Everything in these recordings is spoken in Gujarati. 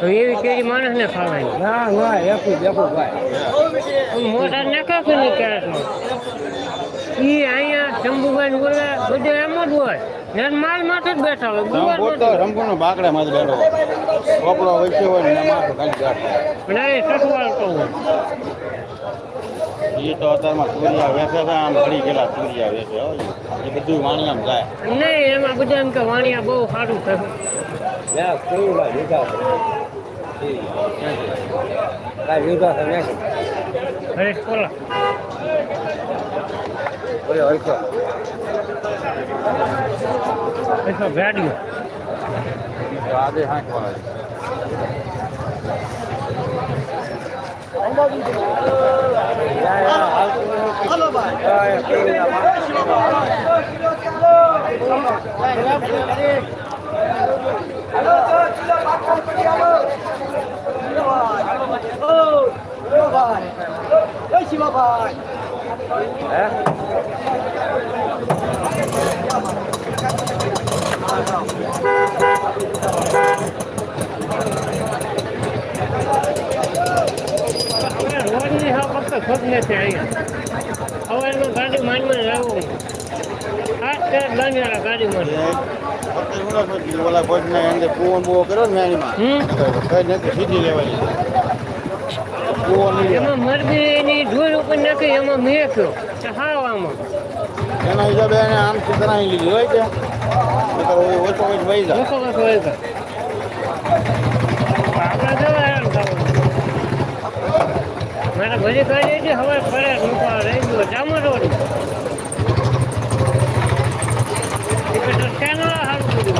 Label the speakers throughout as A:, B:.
A: તો એવી કેરી માણસને ખાવાની
B: ના ના એકું એકું ભાઈ.
A: મોટા નાખે કે નહીં ક્યારેક એ અહીંયા શંભુભાઈ બોલે બધું એમ જ હોય. ને માલ માથે જ બેઠા હોય
C: તો બાકડા માં જ બેઠો કપડો વચ્ચે હોય ને માથું ખાલી.
A: પણ એ સસવાળ કહું.
C: એ તો અત્યારમાં તુરિયા વેચે છે આમ ઘડી ગયેલા હો. ઈ. એ બધું વાણિયામાં જાય.
A: નહીં એમાં બધા એમ કે વાણિયા બહુ સારું થયું
B: ના કેવું ભાઈ લીધા છે
A: ખોટ નથી અહીંયા સવારમાં ગાડી માંડમાં રહેવું એમાં મરબીની ધૂળ ઉપર નાખી, એમાં મેક્યો હાવ આમાં
C: એના હિસાબે એને આમ. કરાવી લીધી કે ઓછો ઓછો વહી જાય
A: ઓછો ઓછો હોય તો. આપણે જવા મારા ઘરે હતી હવે ફરે મૂકવા રહી ગયો. જામર રોડ ક્યાં સારું બધું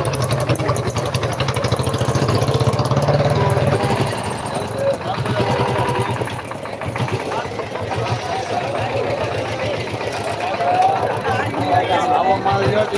C: આવો માલ લ્યો તો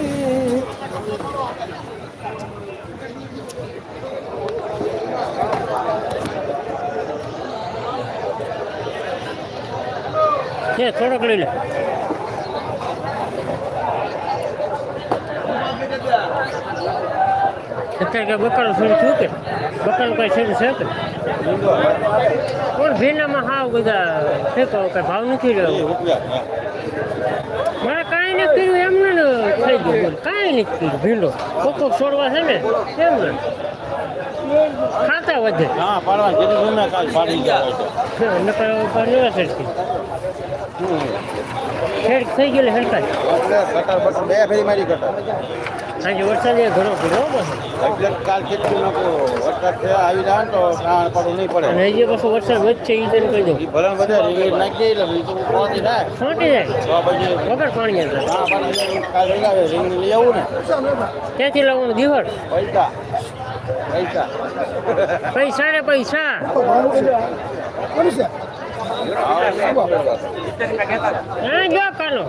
A: છે થોડોક લઈ લે. અત્યારે કે બકાલું શરૂ થયું કે? બકાલું કઈ શરૂ છે કે? પણ ભીનામાં હાવ બધા શું કહું કઈ ભાવ નથી રહ્યો? મારે કાંઈ નથી કર્યું એમને થઈ ગયું કાંઈ નથી કર્યું ભીંડો. કોકો છોડવા છે ને એમ ને. ખાતા વધે.
C: હા પાડવા કીધું કાલ પાડી જાય
A: નકર ઉપર વ્યવસ્થિત ખેડ થઈ ગયો હલકા
C: કટર બટર બે ફેરી મારી કટર
A: સાંજે વરસાદ એ ઘણો પડ્યો
C: એટલે કાલ કેટલું નાખો વરસાદ છે આવી જાય તો કાણ પડવું નહીં પડે
A: અને હજી પાછો વરસાદ વધશે એ તેને કહી દઉં.
C: એ ભરણ બધે રીંગણી નાખી એટલે બીજું પહોંચી જાય.
A: છોટી જાય વગર પાણી
C: પણ કાલ લઈ આવે. રીંગ લઈ આવું ને
A: ક્યાંથી લાવવાનું દિવાળ
C: પૈસા પૈસા
A: પૈસા ને પૈસા. હા જો કાનો.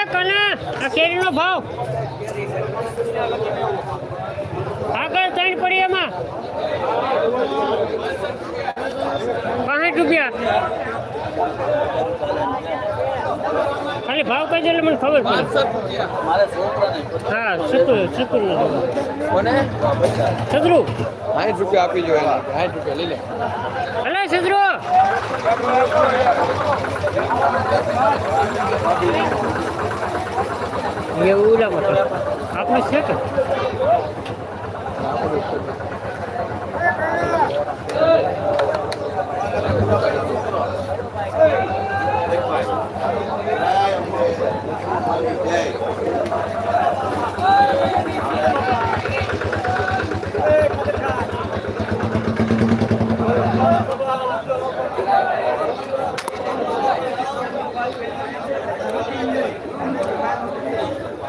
A: એ કાના આ કેરીનો ભાવ. આગળ ત્રણ પડી એમાં. પાંસઠ રૂપિયા. ખાલી ભાવ કહી દે મને ખબર પડે. હા શુક્ર શુક્ર સદરુ.
B: સાઠ રૂપિયા આપી જો સાઠ રૂપિયા લઈ લે.
A: અલે સદરુ એવું ના મતલબ આપણે છે કે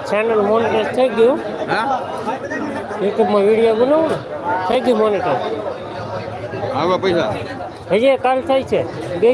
A: ચેનલ મોનિટર થઈ ગયું.
C: હા?
A: યુટ્યુબમાં વીડિયો બનાવું ને થઈ ગયું મોનિટર
C: હવે પૈસા.
A: હજી કાલ થાય છે. બે